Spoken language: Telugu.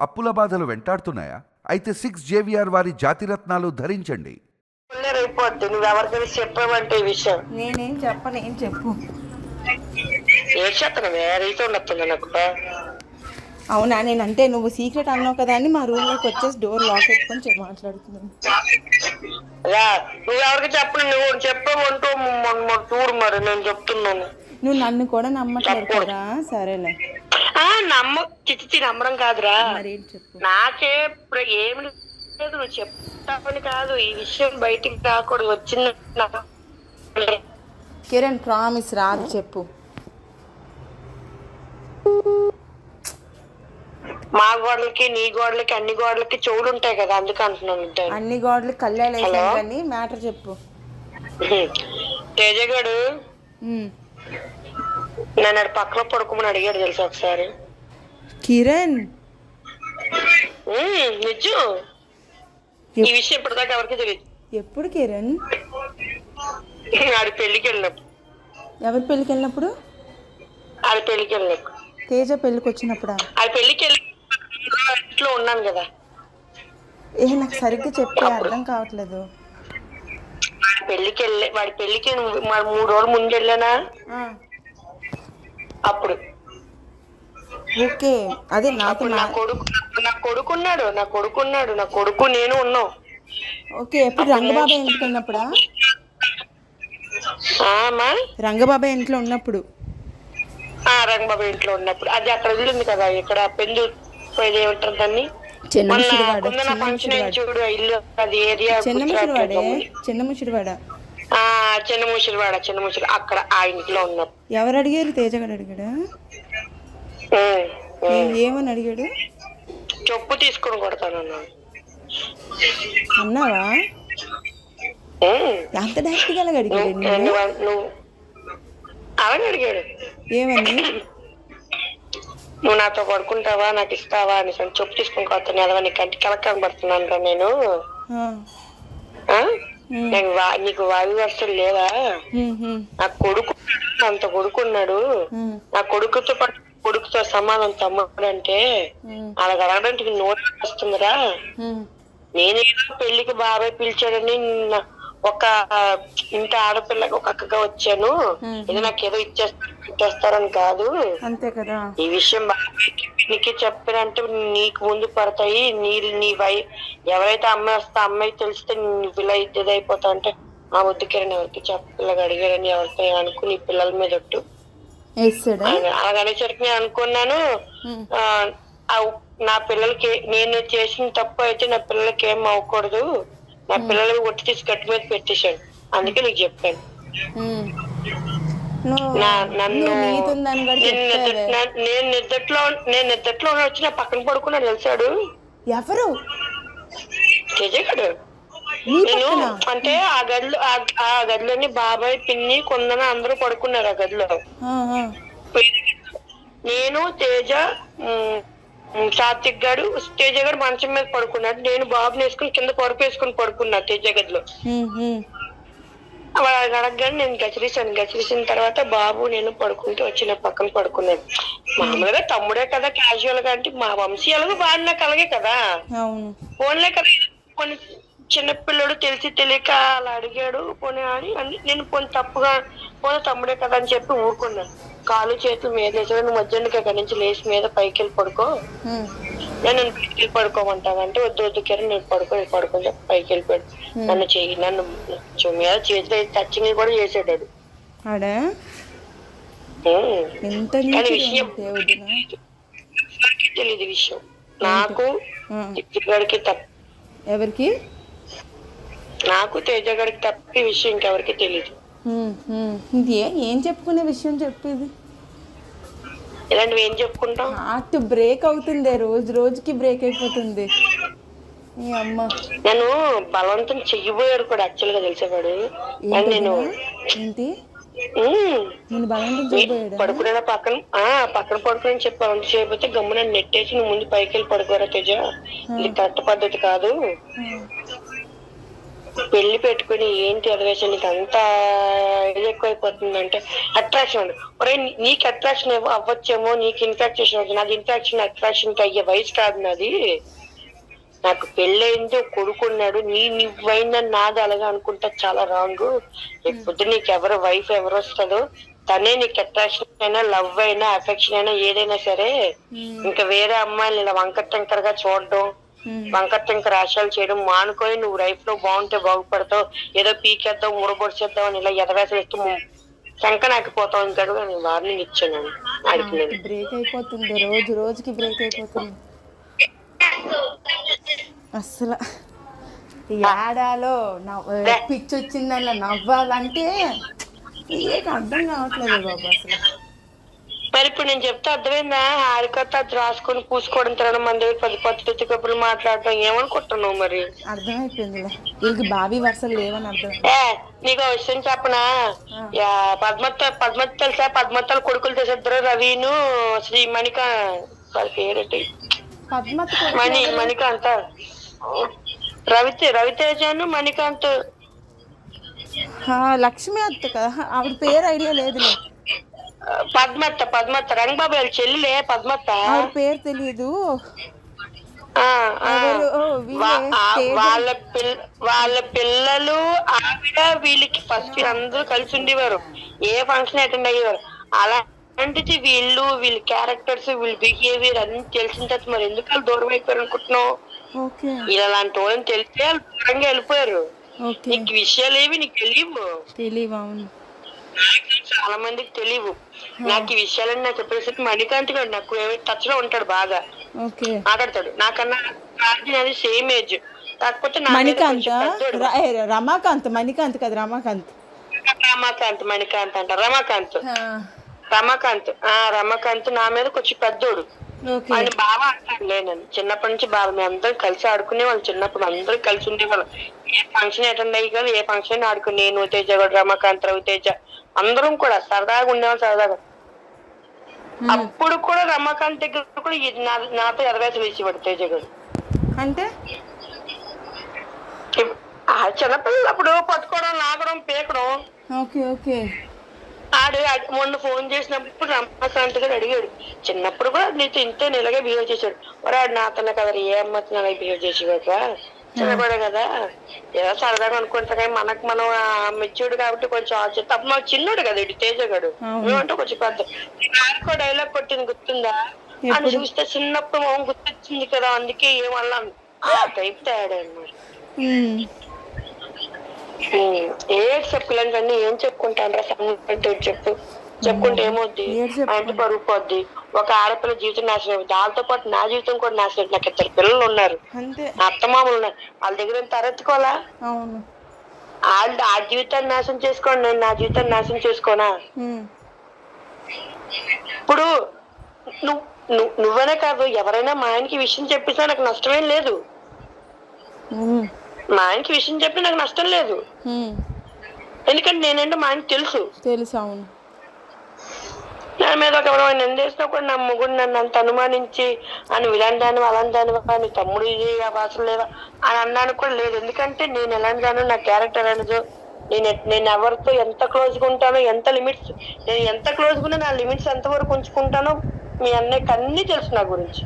అప్పుల బాధలు వెంటాడుతున్నాయా? అయితే సిక్స్ జేవిఆర్ వారి జాతిరత్నాలు ధరించండి. అయిపోద్ది. నువ్వు ఎవరికైనా చెప్పావంటే ఈ విషయం? నేనేం చెప్పను ఏం చెప్పు. ఏం చేస్తాను రీతి ఉండొస్తుంది నాకు? అవునా? నేను అంటే నువ్వు సీక్రెట్ అన్నావు కదా అని మా రూమ్లోకి వచ్చేసి డోర్ లాక్ పెట్టుకొని చెప్పి మాట్లాడుతున్నాను. నువ్వు ఎవరికి చెప్పను? నువ్వు మొన్న చూడు మరి నేను చెప్తున్నాను. నువ్వు నన్ను కూడా నమ్మట్లేదు కదా సరేలే. నమ్మ చిచ్చి నమ్మడం కాదురా. నాకే ఏమి లేదు నువ్వు చెప్తావని కాదు. ఈ విషయం బయటికి రాకూడదు. వచ్చింది కిరణ్ ప్రామిస్ రాదు చెప్పు. మా గోడలకి నీ గోడలకి అన్ని గోడలకి చెవులు ఉంటాయి కదా అందుకు అంటున్నాను అన్ని గోడలు కళ్యాణ్ వేసాను కానీ మ్యాటర్ చెప్పు. తేజగాడు. నన్ను ఆడ పక్కన పడుకోమని అడిగాడు తెలుసా ఒకసారి? కిరణ్. నిజం. ఈ విషయం ఇప్పటిదాకా ఎవరికి తెలియదు ఎప్పుడు కిరణ్? ఆడి పెళ్ళికి వెళ్ళినప్పుడు. ఎవరి పెళ్ళికి వెళ్ళినప్పుడు? ఆడి పెళ్ళికి వెళ్ళినప్పుడు. తేజ పెళ్ళికి వచ్చినప్పుడా? ఆడి పెళ్ళికి వెళ్ళి ఇంట్లో ఉన్నాను కదా. ఏ నాకు సరిగ్గా చెప్పే అర్థం కావట్లేదు. వాడి పెళ్ళికి వెళ్ళి వాడి పెళ్ళికి మరి మూడు రోజులు ముందు వెళ్ళానా? అప్పుడు. ఓకే అదే మా నా కొడుకు నా కొడుకున్నాడు నా కొడుకున్నాడు నా కొడుకు నేను ఉన్నాం. ఓకే ఎప్పుడు ఇంటికి అమ్మా? రంగబాబాయ్ ఇంట్లో ఉన్నప్పుడు. ఆ రంగబాబు ఇంట్లో ఉన్నప్పుడు. అది అక్కడ వదిలింది కదా ఇక్కడ పెందు పోయేది ఏమంటారు దాన్ని? చిన్న ముసిరివాడ చిన్న ఫంక్షన్ ముసిరివాడ చిన్న ముసిరివాడే చిన్న ముసిరివాడ చిన్న ముసిరివాడ చిన్న ముసిరి అక్కడ ఆ ఇంట్లో ఉన్నప్పుడు ఎవరు అడిగారు? తేజగాడు అడిగాడా? ఏమని అడిగాడు? చెప్పు తీసుకొని కొడతాను అన్నాను అన్నావా. అంత డైరెక్ట్గా అడిగాడు? అలాగే అడిగాడు. ఏమని? నువ్వు నాతో పడుకుంటావా నాకు ఇస్తావా అని చెప్పు తీసుకొని కొడతాను. ఎదవా నీ కంటి కలక కనబడుతున్నాను రా నేను? నాకు వాయు వస్తువులు లేవా? నా కొడుకు అంత కొడుకున్నాడు. హ్మ్, నా కొడుకుతో పాటు కొడుకుతో సమానం తమ్ముడు అంటే అలా అడగడానికి నోరు వస్తుందిరా. నేనేదో పెళ్ళికి బాబాయ్ పిలిచాడని ఒక ఇంత ఆడపిల్లకి ఒక అక్కగా వచ్చాను. ఇది నాకు ఏదో ఇచ్చేస్తారు ఇచ్చేస్తారని కాదు. అంతే కదా. ఈ విషయం బాబాయ్కి నీకు చెప్పినంటే నీకు ముందు పడతాయి. నీ నీ వై ఎవరైతే అమ్మాయి వస్తే అమ్మాయి తెలిస్తే నువ్వు ఇలా ఇది అయిపోతావు అంటే ఆ వద్దుకిరణ్ ఎవరికి చెప్పలేక అడిగాడని ఎవరితో అనుకుని పిల్లల మీద ఒట్టు. వేస్తాడా అలాగ అనేసరికి నేను అనుకున్నాను. నా పిల్లలకి నేను చేసిన తప్పు అయితే నా పిల్లలకి ఏం అవ్వకూడదు. నా పిల్లలకి ఒట్టి తీసి గట్టి మీద పెట్టేశాడు. అందుకే నీకు చెప్పాను. నన్ను నేను నిద్దట్లో నేను నిద్దట్లో వచ్చి నా పక్కన పడుకున్నాడు తెలిసాడు? ఎవరు? తెజగాడు నీ నేను అంటే ఆ గదిలో ఆ- గదిలోని బాబాయ్ పిన్ని కొందన అందరూ పడుకున్నారు ఆ గదిలో. నేను తేజ సాత్విక్ గాడు తేజ గారు మంచం మీద పడుకున్నాడు నేను బాబుని వేసుకుని కింద పరుపు వేసుకుని పడుకున్నా తేజ గదిలో అడగగానే నేను గచిరేసాను గచిరేసిన తర్వాత బాబు నేను పడుకుంటూ వచ్చిన పక్కన పడుకున్నాను. మామూలుగా తమ్ముడే కదా క్యాజువల్గా అంటే మా వంశీయాలకు బాగా నాకు అలాగే కదా. ఫోన్లే కదా. కొన్ని చిన్నపిల్లడు తెలిసి తెలియక అలా అడిగాడు పోనీ అని అని నేను పోనీ తప్పుగా పోనీ తమ్ముడే కదా అని చెప్పి ఊరుకున్నాను. కాలు చేతులు మీద వేసాడు నువ్వు మధ్యాహ్నం అక్కడి నుంచి లేచి మీద పైకి వెళ్ళి పడుకో. నేను నన్ను పైకి వెళ్ళి పడుకోమంటాను అంటే వద్దు వద్దు కిరణ్ నేను పడుకో నేను పడుకో చెప్పి పైకి వెళ్ళిపోయాడు. నన్ను చెయ్యి నన్ను చు- మీద చేతిలో టచింగ్ కూడా చేసాడు కానీ విషయం తెలియదు. విషయం. నాకు తేజగాడికి తప్ప ఎవరికి? నాకు తేజగాడికి తప్ప ఈ విషయం ఇంకెవరికి తెలియదు. ఇది ఏ- ఏం చెప్పుకునే విషయం చెప్పేది ఇలాంటివి ఏం చెప్పుకుంటాం? హార్ట్ బ్రేక్ అవుతుంది రోజు రోజుకి బ్రేక్ అయిపోతుంది. నన్ను బలవంతం చెయ్యబోయాడు కూడా యాక్చువల్గా తెలిసేవాడు. నేను ఏంటి? నేను పడుకునే పక్కన? ఆ పక్కన పడుకుని చెప్పి బలవంతం చేయకపోతే గమ్మున నెట్టేసి నువ్వు ముందు పైకి వెళ్ళి పడుకోరా తేజ. ఇది కరెక్ట్ పద్ధతి కాదు. పెళ్ళి పెట్టుకుని ఏంటి అదవేశం నీకు అంత ఇది ఎక్కువైపోతుందంటే అట్రాక్షన్ ఒరే నీకు అట్రాక్షన్ అవ్వచ్చేమో నీకు ఇన్ఫాక్షన్ అవుతుంది. నాది ఇన్ఫాక్షన్ అట్రాక్షన్ అయ్యే వయసు కాదు నాది. నాకు పెళ్ళయింది ఒక కొడుకున్నాడు నీ నువ్వైందని నాది అలాగా అనుకుంటా చాలా రాంగ్ ఇప్పుడు నీకు ఎవరు వైఫ్ ఎవరు వస్తుందో తనే నీకు అట్రాక్షన్ అయినా లవ్ అయినా అఫెక్షన్ అయినా ఏదైనా సరే ఇంకా వేరే అమ్మాయిలు ఇలా వంకర టెంకరగా చూడడం ఉమ్. వంకర టెంకర ఆశలు చేయడం మానుకొని నువ్వు లైఫ్లో బాగుంటే బాగుపడతావు ఏదో పీకేద్దాం ఊరబొడిచేద్దాం అని ఇలా ఎదవేసలు ఇస్తూ శంక నాకిపోతావు ఇంకా నేను వార్నింగ్ ఇచ్చాను. ఆడికి బ్రేక్ అయిపోతుంది రోజు రోజుకి బ్రేక్ అయిపోతుంది. అస్సలు ఈ ఏడాలో నవ్వ పిచ్చి వచ్చిందన్న నవ్వాలంటే ఏం అర్థం కావట్లేదు బాబు అసలు. మరి ఇప్పుడు నేను చెప్తే అర్థమైందా? హారికత అది రాసుకొని పూసుకోవడం తినడం మన దగ్గర పది పద్ధతి కబుర్లు మాట్లాడడం ఏమనుకుంటున్నావు మరి? అర్థమైపోయిందిలే. వీళ్ళకి బావి వరుసలు లేవని అర్థం. ఏ నీకు విషయం చెప్పనా? పద్మత్త పద్మత్త తెలుసా? పద్మత్తల కొడుకులు చేసేద్దరు రవిను శ్రీ మణిక వాళ్ళ పేరేంటి? మణి మణికాంత. రవితే రవితేజను మణికాంత్. లక్ష్మి అత్త కదా. ఆవిడ పేరు ఐడియా లేదులే. పద్మత్త పద్మత్త. రంగబాబు వాళ్ళ చెల్లిలే పద్మత్త. ఆవిడ పేరు తెలియదు వీళ్ళే, పిల్ల వాళ్ళ పిల్లలు ఆవిడ వీళ్ళకి ఫస్ట్ అందరూ కలిసి ఉండేవారు. ఏ ఫంక్షన్ అటెండ్ అయ్యేవారు. అలాంటిది వీళ్ళు వీళ్ళ క్యారెక్టర్స్ వీళ్ళ బిహేవియర్ అన్ని తెలిసిన తర్వాత మరి ఎందుకు వాళ్ళు దూరం అయిపోయారు అనుకుంటున్నావు? ఇలాంటి వాళ్ళని తెలిస్తే వాళ్ళు దూరంగా వెళ్ళిపోయారు. నీకు విషయాలు ఏవి నీకు తెలియవు తెలియవు అవును. చాలా మందికి తెలియవు నాకు ఈ విషయాలన్నీ నాకు చెప్పేసరికి మణికాంత్ గారు నాకు టచ్లో ఉంటాడు బాగా. మాట్లాడతాడు. నాకన్నా అది సేమ్ ఏజ్ కాకపోతే మణికాంత్ రమాకాంత్ మణికాంత్ కదా రమాకాంత్. రమాకాంత్ మణికాంత్ అంట రమాకాంత్. రమాకాంత్. ఆ రమాకాంత్ నా మీద కొంచెం పెద్దోడు. ఆయన బాగా ఆడతాడులే నన్ను. చిన్నప్పటి నుంచి బాగా మేము అందరం కలిసి ఆడుకునే వాళ్ళు. చిన్నప్పుడు అందరం కలిసి ఉండేవాళ్ళం. ఏ ఫంక్షన్ అటెండ్ అయ్యి కదా ఏ ఫంక్షన్ ఆడుకుని నేను తేజ కూడా రమాకాంత్ రవి తేజ అందరం కూడా సరదాగా ఉండేవాళ్ళు సరదాగా. అప్పుడు కూడా రమాకాంత్ దగ్గర కూడా నాతో ఎరవేసి వేసేవాడు తేజ గారు. అంటే? చిన్నపిల్లలు అప్పుడు పట్టుకోవడం లాగడం పీకడం. Okay okay. ఆడు మొన్న ఫోన్ చేసినప్పుడు రమాకాంత్ గారు అడిగాడు. చిన్నప్పుడు కూడా నీతో ఇంతే ఇలాగే బిహేవ్ చేశాడు. మరి ఆడు నాతోనే కదా ఏ అమ్మతో అలాగే బిహేవ్ చేసేవాడు చిన్నపడే కదా? ఏదో సరదాగా అనుకుంటా కానీ మనకు మనం మెచ్యూర్డ్ కాబట్టి కొంచెం ఆలోచిస్తే అప్పుడు మాకు చిన్నోడు కదా ఇటు తేజగాడు. మేమంటే కొంచెం పెద్ద. నాకు డైలాగ్ కొట్టింది గుర్తుందా? అని చూస్తే చిన్నప్పుడు మొహం గుర్తొచ్చింది కదా అందుకే ఏమన్నా ఆ టైప్ తేడా ఏడ్ చెప్పలేంటండి ఏం చెప్పుకుంటాను రా చెప్పు. చెప్పుకుంటే ఏమవుద్ది. అంటే పరుగు పోద్ది ఒక ఆడపిల్ల జీవితం నాశనం. దాంతో పాటు నా జీవితం కూడా నాశనం. నాకు ఇద్దరు పిల్లలు ఉన్నారు. అత్తమామలు ఉన్నారు. వాళ్ళ దగ్గర తరెత్తుకోవాలా వాళ్ళు ఆ జీవితాన్ని నాశనం చేసుకోండి. నేను నా జీవితాన్ని నాశనం చేసుకోనా? ఇప్పుడు నువ్వు నువ్వు నువ్వనే కాదు. ఎవరైనా మా ఆయనకి విషయం చెప్పినా నాకు నష్టమేం లేదు. మా ఆయనకి విషయం చెప్పి నాకు నష్టం లేదు. ఎందుకంటే నేనంటే మా ఆయనకి తెలుసు. తెలుసు అవును. నా మీద ఒక ఎవరో నిందేసినా కూడా నా మొగుడు నన్ను అంత అనుమానించి అని ఇలాంటి దాని అలాంటి దాని నీ తమ్ముడు ఇది అవసరం లేవా? అని అన్నాను కూడా లేదు. ఎందుకంటే నేను ఎలాంటి దాను నా క్యారెక్టర్ అనేది నేను నేను ఎవరితో ఎంత క్లోజ్గా ఉంటానో ఎంత లిమిట్స్ నేను ఎంత క్లోజ్గా ఉన్నా నా లిమిట్స్ ఎంత వరకు ఉంచుకుంటానో మీ అన్నయ్యకి అన్ని తెలుసు నా గురించి.